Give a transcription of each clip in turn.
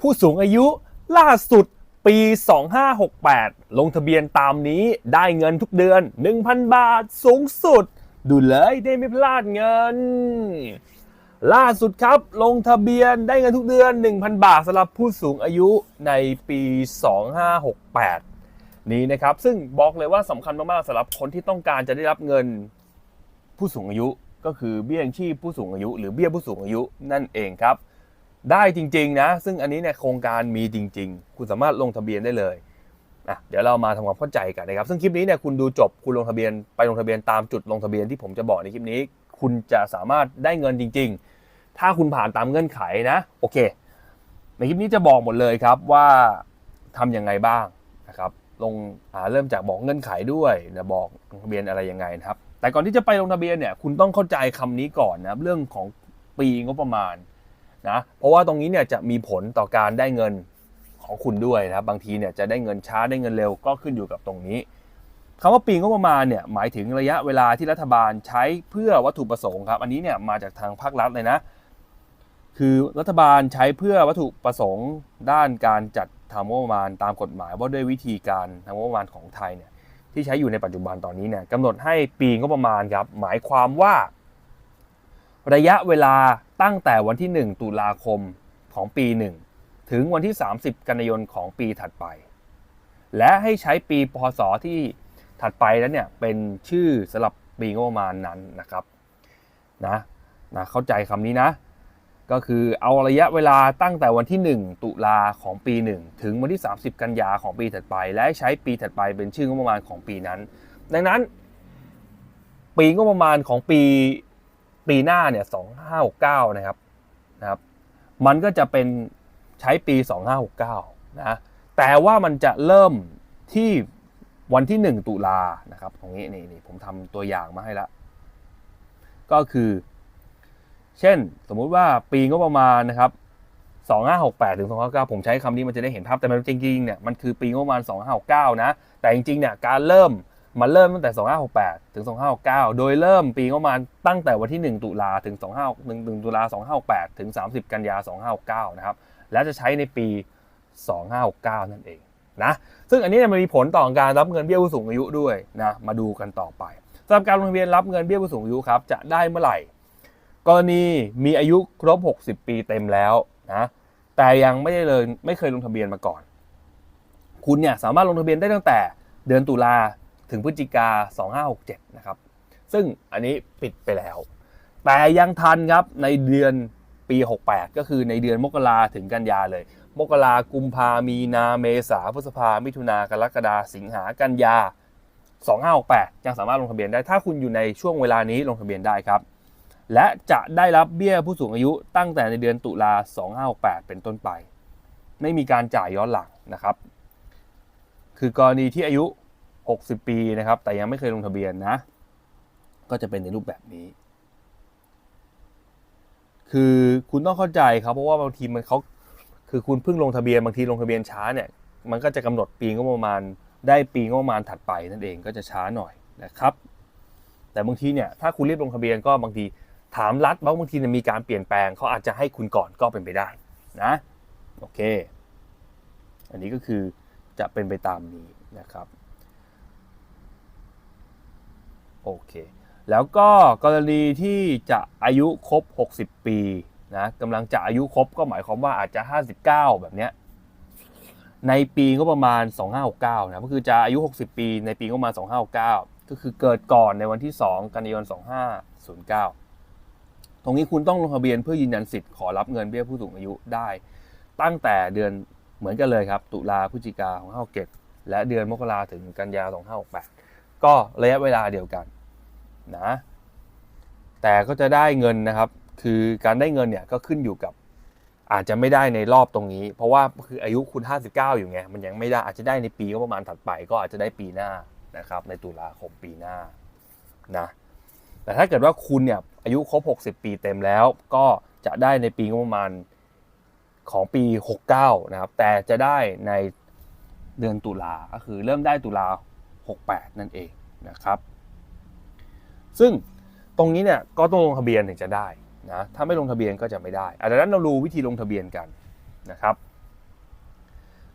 ผู้สูงอายุล่าสุดปี 2568 ลงทะเบียนตามนี้ได้เงินทุกเดือน 1,000 บาทสูงสุด ดูเลยได้ไม่พลาดเงิน ล่าสุดครับลงทะเบียนได้เงินทุกเดือน 1,000 บาทสำหรับผู้สูงอายุในปี 2568 นี้นะครับ ซึ่งบอกเลยว่าสำคัญมากๆสำหรับคนที่ต้องการจะได้รับเงินผู้สูงอายุก็คือเบี้ยยังชีพผู้สูงอายุ หรือเบี้ยผู้สูงอายุนั่นเองครับ ได้จริงๆนะ ซึ่งอันนี้เนี่ยโครงการมีจริง ๆ คุณสามารถลงทะเบียนได้เลยอะเดี๋ยวเรามาทำความเข้าใจกันนะครับ ซึ่งคลิปนี้เนี่ยคุณดูจบคุณลงทะเบียนไปลงทะเบียนตามจุดลงทะเบียนที่ผมจะบอกในคลิปนี้ คุณจะสามารถได้เงินจริง ๆ ถ้าคุณผ่านตามเงื่อนไขนะโอเค ในคลิปนี้จะบอกหมดเลยครับว่าทำยังไงบ้างนะครับลงอ่าเริ่มจากบอกเงื่อนไขด้วยนะบอกลงทะเบียนอะไรยังไงนะครับ แต่ก่อนที่จะไปลงทะเบียนเนี่ยคุณต้องเข้าใจคำนี้ก่อนนะครับเรื่องของปีงบประมาณ นะเพราะว่าตรงนี้เนี่ยจะมีผลต่อการได้เงินของคุณด้วยนะครับบางทีเนี่ยจะได้เงินช้าได้เงินเร็วก็ขึ้นอยู่กับตรงนี้คำว่าปีงบประมาณเนี่ยหมายถึงระยะเวลาที่รัฐบาลใช้เพื่อวัตถุประสงค์ครับอันนี้เนี่ยมาจากทางภาครัฐเลยนะ คือรัฐบาลใช้เพื่อวัตถุประสงค์ด้านการจัดทำงบประมาณตามกฎหมายว่าด้วยวิธีการทำงบประมาณของไทยเนี่ยที่ใช้อยู่ในปัจจุบันตอนนี้เนี่ยกำหนดให้ปีงบประมาณครับหมายความว่า ระยะเวลาตั้งแต่วันที่ 1 ตุลาคมของปี 1 ถึงวันที่ 30 กันยายนของปีถัดไป และให้ใช้ปีพศที่ถัดไปนั้นเนี่ยเป็นชื่อสำหรับปีงบประมาณนั้นนะครับนะนะเข้าใจคำนี้นะ ก็คือเอาระยะเวลาตั้งแต่วันที่ 1 ตุลาของปี 1 ถึงวันที่ 30 กันยาของปีถัดไป และให้ใช้ปีถัดไปเป็นชื่องบประมาณของปีนั้น ดังนั้น ปีงบประมาณของปี ปีหน้าเนี่ย2569นะครับนะครับ มันก็จะเป็นใช้ปี2569นะแต่ว่ามันจะเริ่มที่วันที่1ตุลานะครับ ตรงนี้นี่นี่ผมทำตัวอย่างมาให้ละก็คือ เช่นสมมุติว่าปีงบประมาณนะครับ2568ถึง2569ผมใช้คำนี้มันจะได้เห็นภาพแต่มันจริงๆเนี่ยมันคือปีงบประมาณ2569นะแต่จริงๆเนี่ยการเริ่ม มันเริ่มตั้งแต่ 2568 ถึง 2569 โดยเริ่มปีงบประมาณตั้งแต่วันที่ 1 ตุลาถึง 25 1ตุลา2568 ถึง 30 กันยา 2569 นะครับ และจะใช้ในปี 2569 นั่นเองนะ ซึ่งอันนี้มันมีผลต่อการรับเงินเบี้ยผู้สูงอายุด้วยนะ มาดูกันต่อไปสำหรับการลงทะเบียนรับเงินเบี้ยผู้สูงอายุครับ จะได้เมื่อไหร่ กรณีมีอายุครบ 60 ปีเต็มแล้วนะ แต่ยังไม่ได้เลยไม่เคยลงทะเบียนมาก่อน คุณเนี่ยสามารถลงทะเบียนได้ตั้งแต่เดือนตุลา ถึงพฤศจิกา 2567 นะครับ ซึ่งอันนี้ปิดไปแล้ว แต่ยังทันครับในเดือนปี 68 ก็คือในเดือนมกราถึงกันยาเลย มกรากุมภามีนาเมษาพฤษภามิถุนากรกฎาสิงหากันยา 2568 ยังสามารถลงทะเบียนได้ ถ้าคุณอยู่ในช่วงเวลานี้ลงทะเบียนได้ครับ และจะได้รับเบี้ยผู้สูงอายุตั้งแต่ในเดือนตุลา 2568 เป็นต้นไป ไม่มีการจ่ายย้อนหลังนะครับ คือกรณีที่อายุ 60 ปีนะครับ แต่ยังไม่เคยลงทะเบียนนะ ก็จะเป็นในรูปแบบนี้ คือคุณต้องเข้าใจครับ เพราะว่าบางทีมันเขาคือคุณเพิ่งลงทะเบียนบางทีลงทะเบียนช้าเนี่ย มันก็จะกำหนดปีงบประมาณ ได้ปีงบประมาณถัดไปนั่นเองก็จะช้าหน่อยนะครับ แต่บางทีเนี่ยถ้าคุณรีบลงทะเบียนก็บางทีถามรัฐบางบางทีเนี่ยมีการเปลี่ยนแปลงเขาอาจจะให้คุณก่อนก็เป็นไปได้นะโอเค อันนี้ก็คือจะเป็นไปตามนี้นะครับ โอเค แล้วก็กรณีที่จะอายุครบ 60 ปีนะกำลังจะอายุครบก็หมายความว่าอาจจะ 59 แบบเนี้ยในปีก็ประมาณ 2569นะก็คือจะอายุ 60 ปี ในปีก็ประมาณ 2569 ก็คือเกิดก่อนในวันที่ 2 กันยายน 2509 ตรงนี้คุณต้องลงทะเบียนเพื่อยืนยันสิทธิ์ขอรับเงินเบี้ยผู้สูงอายุได้ ตั้งแต่เดือนเหมือนกันเลยครับ ตุลาพฤศจิกาของ57และเดือนมกราถึงกันยา2568 ก็ระยะเวลาเดียวกันนะแต่ก็จะได้เงินนะครับ คือการได้เงินเนี่ยก็ขึ้นอยู่กับอาจจะไม่ได้ในรอบตรงนี้ เพราะว่าคืออายุคุณ 59 อยู่ไง มันยังไม่ได้อาจจะได้ในปีก็ประมาณถัดไป ก็อาจจะได้ปีหน้านะครับ ในตุลาคมปีหน้านะแต่ถ้าเกิดว่าคุณเนี่ยอายุครบ 60 ปีเต็มแล้ว ก็จะได้ในปีงบประมาณของปี 69 นะครับ แต่จะได้ในเดือนตุลาก็คือเริ่มได้ตุลา 68 นั่นเองนะครับ ซึ่งตรงนี้เนี่ยก็ต้องลงทะเบียนถึงจะได้นะถ้าไม่ลงทะเบียนก็จะไม่ได้อะดังนั้นเราดูวิธีลงทะเบียนกันนะครับ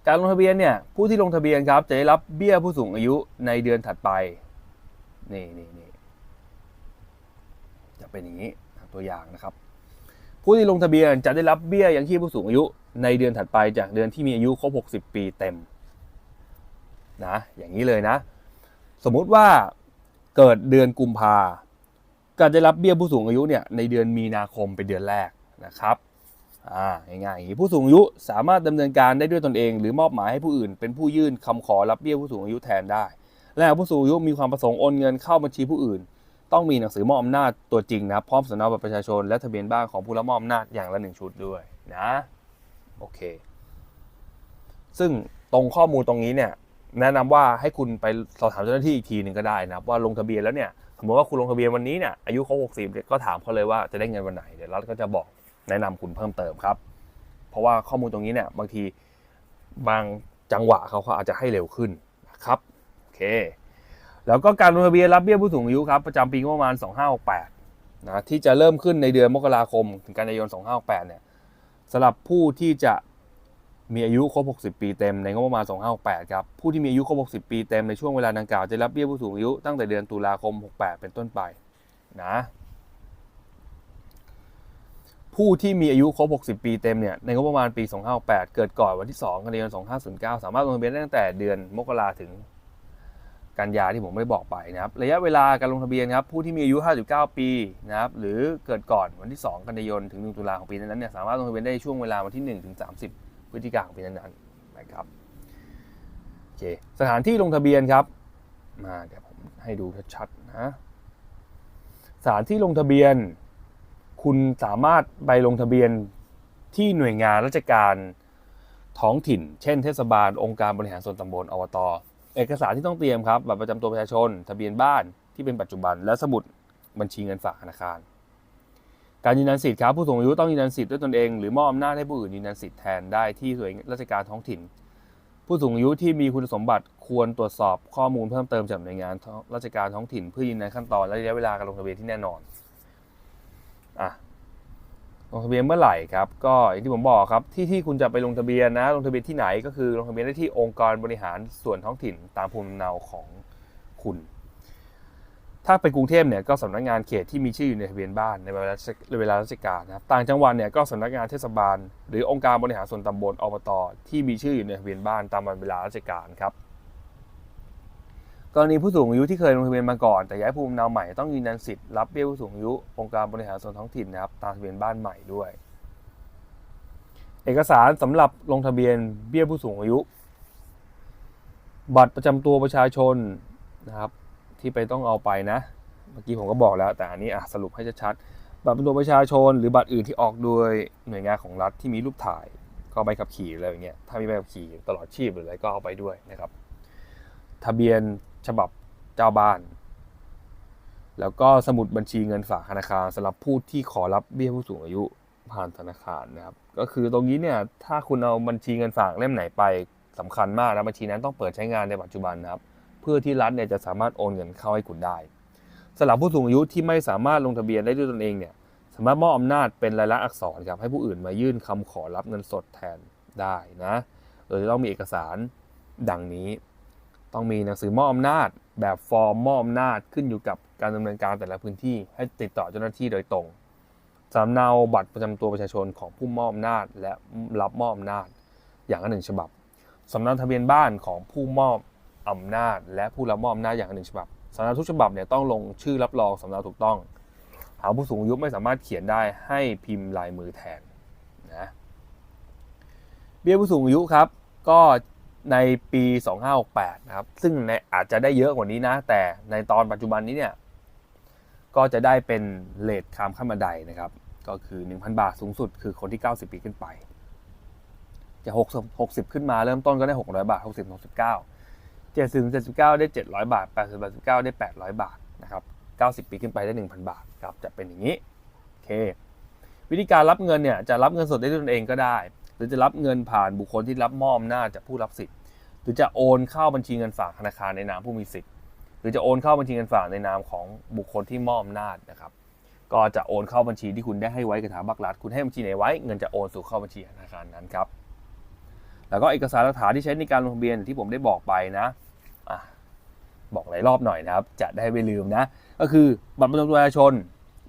การลงทะเบียนเนี่ยผู้ที่ลงทะเบียนครับจะได้รับเบี้ยผู้สูงอายุในเดือนถัดไปนี่นี่นี่จะเป็นอย่างนี้ตัวอย่างนะครับ ผู้ที่ลงทะเบียนจะได้รับเบี้ยยังชีพผู้สูงอายุในเดือนถัดไปจากเดือนที่มีอายุครบ 60 ปีเต็มนะอย่างนี้เลยนะ สมมุติว่าเกิดเดือนกุมภาก็ได้รับเบี้ยผู้สูงอายุเนี่ยในเดือนมีนาคมเป็นเดือนแรกนะครับอ่าง่ายๆอย่างนี้ผู้สูงอายุสามารถดำเนินการได้ด้วยตนเอง หรือมอบหมายให้ผู้อื่น เป็นผู้ยื่นคำขอรับเบี้ยผู้สูงอายุแทนได้ และผู้สูงอายุมีความประสงค์โอนเงินเข้าบัญชีผู้อื่น ต้องมีหนังสือมอบอำนาจตัวจริงนะพร้อมสำเนาบัตรประชาชนและทะเบียนบ้านของผู้รับมอบอำนาจอย่างละหนึ่งชุดด้วยนะโอเค ซึ่งตรงข้อมูลตรงนี้เนี่ย แนะนำว่าให้คุณไปสอบถามเจ้าหน้าที่อีกทีหนึ่งก็ได้นะครับว่าลงทะเบียนแล้วเนี่ยสมมติว่าคุณลงทะเบียนวันนี้เนี่ยอายุครบ60เนี่ยก็ถามเขาเลยว่าจะได้เงินวันไหนเดี๋ยวรัฐก็จะบอกแนะนำคุณเพิ่มเติมครับ เพราะว่าข้อมูลตรงนี้เนี่ยบางทีบางจังหวะเขาเขาอาจจะให้เร็วขึ้นนะครับโอเค แล้วก็การลงทะเบียนรับเบี้ยผู้สูงอายุครับประจำปีงบประมาณ 2568นะที่จะเริ่มขึ้นในเดือนมกราคมถึงกันยายน 2568เนี่ยสำหรับผู้ที่จะ มีอายุครบ 60 ปีเต็มในงบประมาณ 2568 ครับ ผู้ที่มีอายุครบ 60 ปีเต็มในช่วงเวลาดังกล่าวจะรับเบี้ยผู้สูงอายุตั้งแต่เดือนตุลาคม 68 เป็นต้นไปนะ ผู้ที่มีอายุครบ 60 ปีเต็มเนี่ยในงบประมาณปี 2568 เกิดก่อนวันที่ 2 กันยายน 2509 สามารถลงทะเบียนได้ตั้งแต่เดือนมกราถึงกันยาที่ผมไม่ได้บอกไปนะครับ ระยะเวลาการลงทะเบียนครับ ผู้ที่มีอายุ 59 ปีนะครับ หรือเกิดก่อนวันที่ 2 กันยายน ถึง 1 ตุลาของปีนั้นเนี่ย สามารถลงทะเบียนได้ช่วงเวลาวันที่ 1 ถึง 30 พฤศจิกายนของปีนั้นๆนะครับโอเคสถานที่ลงทะเบียนครับ มาเดี๋ยวผมให้ดูชัดๆนะสถานที่ลงทะเบียน คุณสามารถไปลงทะเบียนที่หน่วยงานราชการท้องถิ่น เช่น เทศบาลองค์การบริหารส่วนตำบลอบตเอกสารที่ต้องเตรียมครับบัตรประจำตัวประชาชน ทะเบียนบ้านที่เป็นปัจจุบันและสมุดบัญชีเงินฝากธนาคาร การยืนยันสิทธิ์ครับผู้สูงอายุต้องยืนยันสิทธิ์ด้วยตนเองหรือมอบอำนาจให้ผู้อื่นยืนยันสิทธิ์แทนได้ที่หน่วยราชการท้องถิ่น ผู้สูงอายุที่มีคุณสมบัติควรตรวจสอบข้อมูลเพิ่มเติมจากหน่วยงานราชการท้องถิ่น เพื่อยืนยันขั้นตอนและระยะเวลาการลงทะเบียนที่แน่นอนอะลงทะเบียนเมื่อไหร่ครับก็อย่างที่ผมบอกครับที่ที่คุณจะไปลงทะเบียนนะลงทะเบียนที่ไหนก็คือลงทะเบียนได้ที่องค์กรบริหารส่วนท้องถิ่นตามภูมิลำเนาของคุณ ถ้าเป็นกรุงเทพเนี่ยก็สำนักงานเขตที่มีชื่ออยู่ในทะเบียนบ้านในเวลาเวลาราชการนะครับต่างจังหวัดเนี่ยก็สำนักงานเทศบาล หรือองค์การบริหารส่วนตำบลอบตที่มีชื่ออยู่ในทะเบียนบ้านตามวันเวลาราชการครับกรณีผู้สูงอายุที่เคยลงทะเบียนมาก่อน แต่ย้ายภูมิลำเนาใหม่ต้องยืนยันสิทธิ์รับเบี้ยผู้สูงอายุองค์การบริหารส่วนท้องถิ่นนะครับตามทะเบียนบ้านใหม่ด้วย เอกสารสำหรับลงทะเบียนเบี้ยผู้สูงอายุ บัตรประจำตัวประชาชนนะครับ ที่ไปต้องเอาไปนะ เมื่อกี้ผมก็บอกแล้ว แต่อันนี้อะสรุปให้ชัดๆบัตรประจำตัวประชาชนหรือบัตรอื่นที่ออกโดยหน่วยงานของรัฐที่มีรูปถ่าย ก็ใบขับขี่อะไรอย่างเงี้ยถ้ามีใบขับขี่ตลอดชีพหรืออะไรก็เอาไปด้วยนะครับ ทะเบียนฉบับเจ้าบ้าน แล้วก็สมุดบัญชีเงินฝากธนาคารสำหรับผู้ที่ขอรับเบี้ยผู้สูงอายุผ่านธนาคารนะครับ ก็คือตรงนี้เนี่ยถ้าคุณเอาบัญชีเงินฝากเล่มไหนไปสำคัญมากนะบัญชีนั้นต้องเปิดใช้งานในปัจจุบันนะครับ พื่อที่รัฐเนี่ยจะสามารถโอนเงินเข้าให้คุณได้สำหรับผู้สูงอายุที่ไม่สามารถลงทะเบียนได้ด้วยตนเองเนี่ยสามารถมอบอำนาจเป็นลายลักษณ์อักษรครับให้ผู้อื่นมายื่นคำขอรับเงินสดแทนได้นะโดยจะต้องมีเอกสารดังนี้ ต้องมีหนังสือมอบอำนาจ แบบฟอร์มมอบอำนาจขึ้นอยู่กับการดำเนินการแต่ละพื้นที่ให้ติดต่อเจ้าหน้าที่โดยตรงสำเนาบัตรประจำตัวประชาชนของผู้มอบอำนาจ และรับมอบอำนาจ อย่างละหนึ่งฉบับสำเนาทะเบียนบ้านของผู้มอบ อำนาจ และผู้รับมอบอำนาจอย่างหนึ่งฉบับสำเนาทุกฉบับเนี่ยต้องลงชื่อรับรองสำเนาถูกต้อง หากผู้สูงอายุไม่สามารถเขียนได้ให้พิมพ์ลายมือแทนนะเบี้ยผู้สูงอายุครับก็ในปี 2568นะครับซึ่งในอาจจะได้เยอะกว่านี้นะ แต่ในตอนปัจจุบันนี้เนี่ยก็จะได้เป็นเลทคามขั้นบันไดนะครับ ก็คือ 1,000 บาทสูงสุดคือคนที่ 90 ปีขึ้นไป จะ 60 60 ขึ้นมาเริ่มต้นก็ได้ 600 บาท 60 69 70 79 ได้ 700 บาท 80 89 ได้ 800 บาทนะครับ90 ปีขึ้นไปได้ 1,000 บาทครับจะเป็นอย่างนี้โอเควิธีการรับเงินเนี่ยจะรับเงินสดได้ด้วยตนเองก็ได้ หรือจะรับเงินผ่านบุคคลที่รับมอบอำนาจจากผู้รับสิทธิ์ หรือจะโอนเข้าบัญชีเงินฝากธนาคารในนามผู้มีสิทธิ์ หรือจะโอนเข้าบัญชีเงินฝากในนามของบุคคลที่มอบอำนาจนะครับก็จะโอนเข้าบัญชีที่คุณได้ให้ไว้กับทางบักรัฐคุณให้บัญชีไหนไว้เงินจะโอนสู่เข้าบัญชีธนาคารนั้นครับแล้วก็เอกสารหลักฐานที่ใช้ในการลงทะเบียนที่ผมได้บอกไปนะ บอกหลายรอบหน่อยนะครับ จะได้ไม่ลืมนะ ก็คือบัตรประจำตัวประชาชน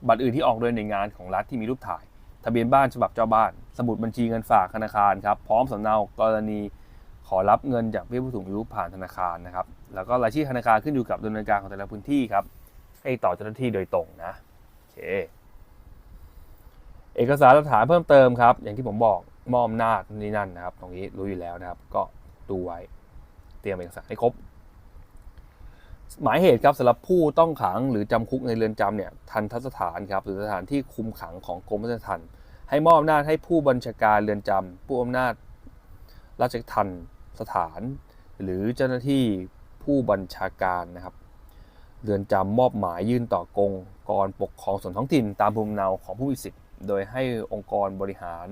บัตรอื่นที่ออกโดยหน่วยงานของรัฐที่มีรูปถ่าย ทะเบียนบ้านฉบับเจ้าบ้าน สมุดบัญชีเงินฝากธนาคารครับ พร้อมสำเนากรณีขอรับเงินจากเบี้ยผู้สูงอายุผ่านธนาคารนะครับ แล้วก็รายชื่อธนาคารขึ้นอยู่กับดำเนินการของแต่ละพื้นที่ครับ ให้ต่อเจ้าหน้าที่โดยตรงนะโอเคเอกสารหลักฐานเพิ่มเติมครับ อย่างที่ผมบอกมอบอำนาจนี่นั่นนะครับ ตรงนี้รู้อยู่แล้วนะครับ ก็ดูไว้ เตรียมเอกสารให้ครบ หมายเหตุครับสำหรับผู้ต้องขังหรือจำคุกในเรือนจำเนี่ยทันทสถานครับหรือสถานที่คุมขังของกรมราชทัณฑ์ให้มอบอำนาจให้ผู้บัญชาการเรือนจำผู้อำนาจราชทัณฑ์สถาน หรือเจ้าหน้าที่ผู้บัญชาการนะครับเรือนจำมอบหมายยื่นต่อกองกรปกครองส่วนท้องถิ่น ตามภูมิเนาของผู้มีสิทธิ์โดยให้องค์กรบริหาร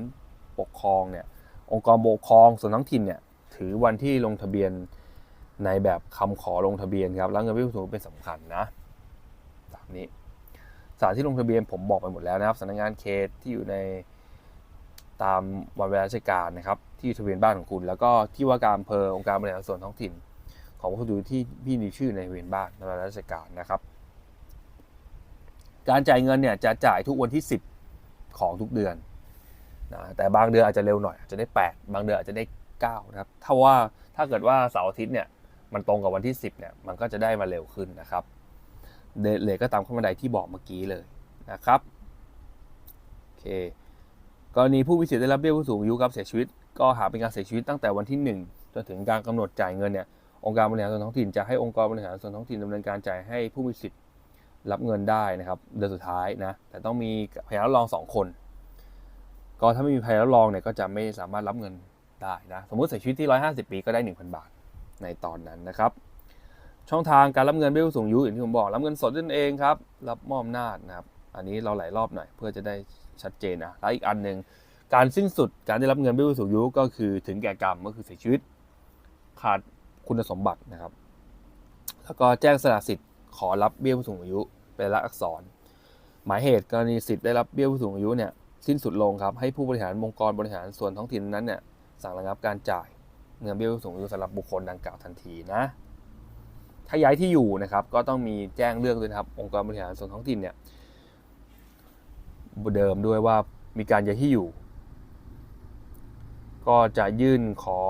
ปกครองเนี่ยองค์กรปกครองส่วนท้องถิ่นเนี่ยถือวันที่ลงทะเบียน ในแบบคำขอลงทะเบียนครับแล้วเงินผู้สูงอายุเป็นสำคัญนะตามนี้สถานที่ลงทะเบียนผมบอกไปหมดแล้วนะครับสำนักงานเขตที่อยู่ในตามวันเวลาราชการนะครับ ที่ทะเบียนบ้านของคุณ แล้วก็ที่ว่าการอำเภอองค์การบริหารส่วนท้องถิ่น ของผู้สูที่พี่มีชื่อในทะเบียนบ้านในวลาราชการนะครับ การจ่ายเงินเนี่ยจะจ่ายทุกวันที่ 10 ของทุกเดือนนะแต่บางเดือนอาจจะเร็วหน่อยอาจจะได้ 8 บางเดือนอาจจะได้ 9 นะครับถ้าว่าถ้าเกิดว่าเสาร์อาทิตย์เนี่ย มันตรงกับวันที่ 10เนี่ยมันก็จะได้มาเร็วขึ้นนะครับเดเลทก็ตามขั้นบันไดที่บอกเมื่อกี้เลยนะครับโอเคกรณีผู้มีสิทธิ์ได้รับเบี้ยผู้สูงอายุครับเสียชีวิต ก็หากเป็นการเสียชีวิตตั้งแต่วันที่ 1 จนถึงการกำหนดจ่ายเงินเนี่ยองค์การบริหารส่วนท้องถิ่นจะให้องค์กรบริหารส่วนท้องถิ่นดำเนินการจ่ายให้ผู้มีสิทธิ์รับเงินได้นะครับเดือนสุดท้ายนะแต่ต้องมีพยานรับรองสองคน ก็ถ้าไม่มีพยานรับรองเนี่ยก็จะไม่สามารถรับเงินได้นะสมมติเสียชีวิตที่ 150 ปีก็ได้ 1,000 บาท ในตอนนั้นนะครับ ช่องทางการรับเงินเบี้ยผู้สูงอายุอย่างที่ผมบอกรับเงินสดนั่นเองครับ รับมอบอำนาจนะครับ อันนี้เราหลายรอบหน่อยเพื่อจะได้ชัดเจนนะแล้วอีกอันหนึ่งการสิ้นสุดการได้รับเงินเบี้ยผู้สูงอายุก็คือถึงแก่กรรมก็คือเสียชีวิตขาดคุณสมบัตินะครับ แล้วก็แจ้งสละสิทธิ์ขอรับเบี้ยผู้สูงอายุเป็นลักษณ์อักษร หมายเหตุกรณีสิทธิ์ได้รับเบี้ยผู้สูงอายุเนี่ยสิ้นสุดลงครับให้ผู้บริหารองค์กรบริหารส่วนท้องถิ่นนั้นเนี่ยสั่งระงับการจ่าย เงินเบี้ยผู้สูงอายุสำหรับบุคคลดังกล่าวทันทีนะ ถ้าย้ายที่อยู่นะครับก็ต้องมีแจ้งเรื่องด้วยนะครับองค์กรบริหารส่วนท้องถิ่นเนี่ยเดิมด้วยว่ามีการย้ายที่อยู่ ก็จะยื่นขอ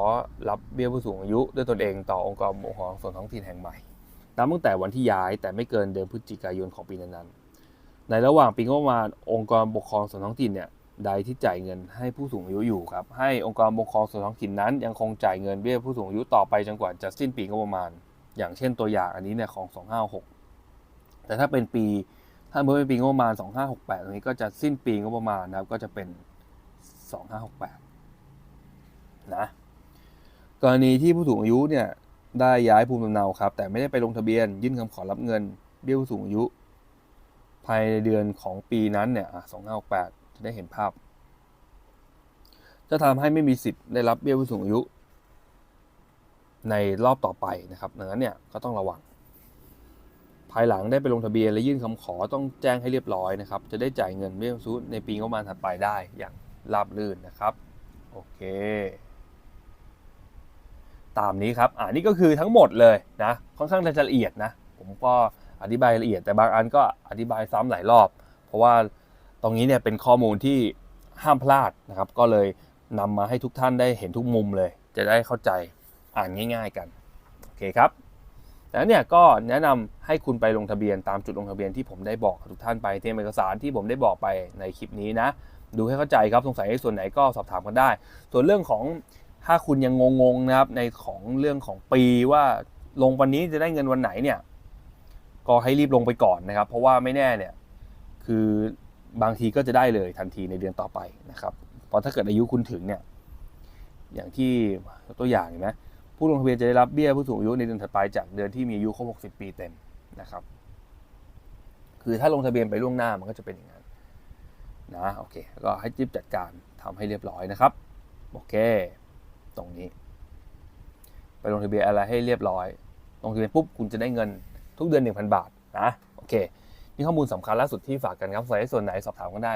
รับเบี้ยผู้สูงอายุ ด้วยตนเองต่อองค์กรปกครองส่วนท้องถิ่นแห่งใหม่นับตั้งแต่วันที่ย้ายแต่ไม่เกินเดือนพฤศจิกายนของปีนั้นๆในระหว่างปีงบประมาณองค์กรปกครองส่วนท้องถิ่นเนี่ย ใดที่จ่ายเงินให้ผู้สูงอายุอยู่ครับ ให้องค์กรปกครองส่วนท้องถิ่นนั้น ยังคงจ่ายเงินเบี้ยผู้สูงอายุต่อไปจนกว่าจะสิ้นปีงบประมาณ อย่างเช่นตัวอย่างอันนี้เนี่ยของ 256 แต่ถ้าเป็นปีถ้าเมื่อเป็นปีงบประมาณ 2568 ตรงนี้ก็จะสิ้นปีงบประมาณนะครับก็จะเป็น 2568 นะกรณีที่ผู้สูงอายุเนี่ยได้ย้ายภูมิลำเนาครับ แต่ไม่ได้ไปลงทะเบียน ยื่นคำขอรับเงินเบี้ยผู้สูงอายุ ภายในเดือนของปีนั้นเนี่ยอะ2568 จะได้เห็นภาพ จะทำให้ไม่มีสิทธิ์ได้รับเบี้ยผู้สูงอายุ ในรอบต่อไปนะครับดังนั้นเนี่ยก็ต้องระวัง ภายหลังได้ไปลงทะเบียนและยื่นคำขอต้องแจ้งให้เรียบร้อยนะครับ จะได้จ่ายเงินเบี้ยผู้สูงอายุในปีงบประมาณถัดไปได้อย่างราบรื่นนะครับโอเค ตามนี้ครับอ่านี่ก็คือทั้งหมดเลยนะค่อนข้างจะละเอียดนะ ผมก็อธิบายละเอียดแต่บางอันก็อธิบายซ้ำหลายรอบ เพราะว่า ตรงนี้เนี่ยเป็นข้อมูลที่ห้ามพลาดนะครับ ก็เลยนำมาให้ทุกท่านได้เห็นทุกมุมเลย จะได้เข้าใจอ่านง่าย ๆ กันโอเคครับแล้วเนี่ยก็แนะนำให้คุณไปลงทะเบียนตามจุดลงทะเบียนที่ผมได้บอกทุกท่านไปเตรียมเอกสารที่ผมได้บอกไปในคลิปนี้นะ ดูให้เข้าใจครับสงสัยในส่วนไหนก็สอบถามกันได้ ส่วนเรื่องของถ้าคุณยังงงๆนะครับในของเรื่องของปีว่าลงวันนี้จะได้เงินวันไหนเนี่ยก็ให้รีบลงไปก่อนนะครับ เพราะว่าไม่แน่เนี่ยคือ บางทีก็จะได้เลยทันทีในเดือนต่อไปนะครับเพราะถ้าเกิดอายุคุณถึงเนี่ยอย่างที่ตัวอย่างเห็นไหมผู้ลงทะเบียนจะได้รับเบี้ยผู้สูงอายุในเดือนถัดไปจากเดือนที่มีอายุครบ60 ปีเต็มนะครับ คือถ้าลงทะเบียนไปล่วงหน้ามันก็จะเป็นอย่างนั้นนะโอเคก็ให้จิ๊บจัดการทำให้เรียบร้อยนะครับโอเค ตรงนี้ ไปลงทะเบียนอะไรให้เรียบร้อยลงทะเบียนปุ๊บคุณจะได้เงินทุกเดือน 1,000 บาทนะโอเค นี่ข้อมูลสำคัญล่าสุดที่ฝากกันครับใครส่วนไหนสอบถามกันได้